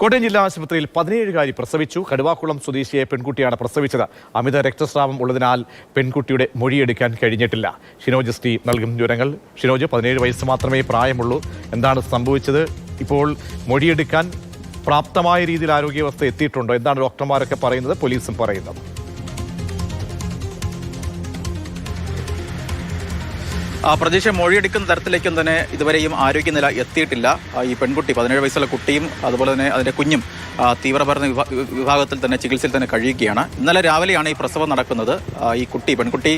കോട്ടയം ജില്ലാ ആശുപത്രിയിൽ പതിനേഴുകാരി പ്രസവിച്ചു. കടുവാക്കുളം സ്വദേശിയെ പെൺകുട്ടിയാണ് പ്രസവിച്ചത്. അമിത രക്തസ്രാവം ഉള്ളതിനാൽ പെൺകുട്ടിയുടെ മൊഴിയെടുക്കാൻ കഴിഞ്ഞിട്ടില്ല. ഷിനോജ് സ്റ്റി നൽകും വിവരങ്ങൾ. ഷിനോജ് പതിനേഴ് വയസ്സ് മാത്രമേ പ്രായമുള്ളൂ. എന്താണ് സംഭവിച്ചത്? ഇപ്പോൾ മൊഴിയെടുക്കാൻ പ്രാപ്തമായ രീതിയിൽ ആരോഗ്യാവസ്ഥ എത്തിയിട്ടുണ്ടോ? എന്താണ് ഡോക്ടർമാരൊക്കെ പറയുന്നത്? പോലീസും പറയുന്നത് പ്രതീക്ഷ മൊഴിയെടുക്കുന്ന തരത്തിലേക്കും തന്നെ ഇതുവരെയും ആരോഗ്യനില എത്തിയിട്ടില്ല. ഈ പെൺകുട്ടി പതിനേഴ് വയസ്സുള്ള കുട്ടിയും അതുപോലെ തന്നെ അതിന്റെ കുഞ്ഞും ആ, തീവ്രപരിണ വിഭാഗത്തിൽ തന്നെ ചികിത്സയിൽ തന്നെ കഴിയുകയാണ്. ഇന്നലെ രാവിലെയാണ് ഈ പ്രസവം നടക്കുന്നത്. ഈ കുട്ടി പെൺകുട്ടി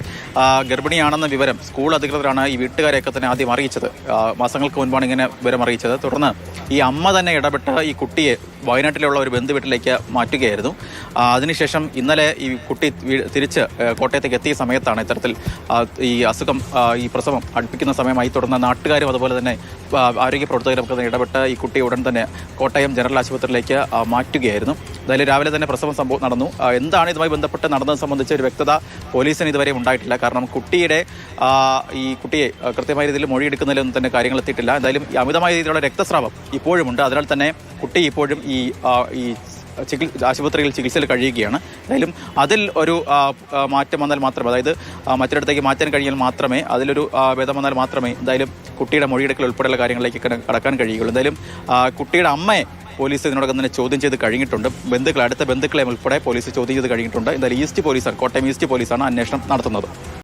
ഗർഭിണിയാണെന്ന വിവരം സ്കൂൾ അധികൃതരാണ് ഈ വീട്ടുകാരെയൊക്കെ തന്നെ ആദ്യം അറിയിച്ചത്. മാസങ്ങൾക്ക് മുൻപാണ് ഇങ്ങനെ വിവരം അറിയിച്ചത്. തുടർന്ന് ഈ അമ്മ തന്നെ ഇടപെട്ട് ഈ കുട്ടിയെ വയനാട്ടിലുള്ള ഒരു ബന്ധു വീട്ടിലേക്ക് മാറ്റുകയായിരുന്നു അതിനുശേഷം ഇന്നലെ ഈ കുട്ടി തിരിച്ച് കോട്ടയത്തേക്ക് എത്തിയ സമയത്താണ് ഇത്തരത്തിൽ ഈ അസുഖം ഈ പ്രസവം അടുപ്പിക്കുന്ന സമയമായി. തുടർന്ന് നാട്ടുകാരും അതുപോലെ തന്നെ ആരോഗ്യ പ്രവർത്തകരും ഒക്കെ ഇടപെട്ട് ഈ കുട്ടിയെ ഉടൻ തന്നെ കോട്ടയം ജനറൽ ആശുപത്രിയിലേക്ക് മാറ്റുകയായിരുന്നു. എന്തായാലും രാവിലെ തന്നെ പ്രസവം സംഭവം നടന്നു. എന്താണ് ഇതുമായി ബന്ധപ്പെട്ട് നടന്നത് സംബന്ധിച്ച് ഒരു വ്യക്തത പോലീസിന് ഇതുവരെ ഉണ്ടായിട്ടില്ല. കാരണം കുട്ടിയുടെ ഈ കുട്ടിയെ കൃത്യമായ രീതിയിൽ മൊഴിയെടുക്കുന്നതിലൊന്നും തന്നെ കാര്യങ്ങൾ എത്തിയിട്ടില്ല. എന്തായാലും അമിതമായ രീതിയിലുള്ള രക്തസ്രാവം ഇപ്പോഴുമുണ്ട് അതിനാൽ തന്നെ കുട്ടി ഇപ്പോഴും ഈ ഈ ചികി- ആശുപത്രിയിൽ ചികിത്സയിൽ കഴിയുകയാണ്. എന്തായാലും അതിൽ ഒരു മാറ്റം വന്നാൽ മാത്രമേ അതായത് മറ്റൊരിടത്തേക്ക് മാറ്റാൻ കഴിഞ്ഞാൽ മാത്രമേ അതിലൊരു ഭേദം വന്നാൽ മാത്രമേ എന്തായാലും കുട്ടിയുടെ മൊഴിയെടുക്കൽ ഉൾപ്പെടെയുള്ള കാര്യങ്ങളിലേക്ക് കടക്കാൻ കഴിയുകയുള്ളൂ. എന്തായാലും കുട്ടിയുടെ അമ്മയെ പോലീസ് ഇതിനോടകം തന്നെ ചോദ്യം ചെയ്ത് കഴിഞ്ഞിട്ടുണ്ട്. ബന്ധുക്കൾ അടുത്ത ബന്ധുക്കളെ ഉൾപ്പെടെ പോലീസ് ചോദ്യം ചെയ്ത് കഴിഞ്ഞിട്ടുണ്ട്. എന്തായാലും ഈസ്റ്റ് പോലീസാണ് കോട്ടയം ഈസ്റ്റ് പോലീസാണ് അന്വേഷണം നടത്തുന്നത്.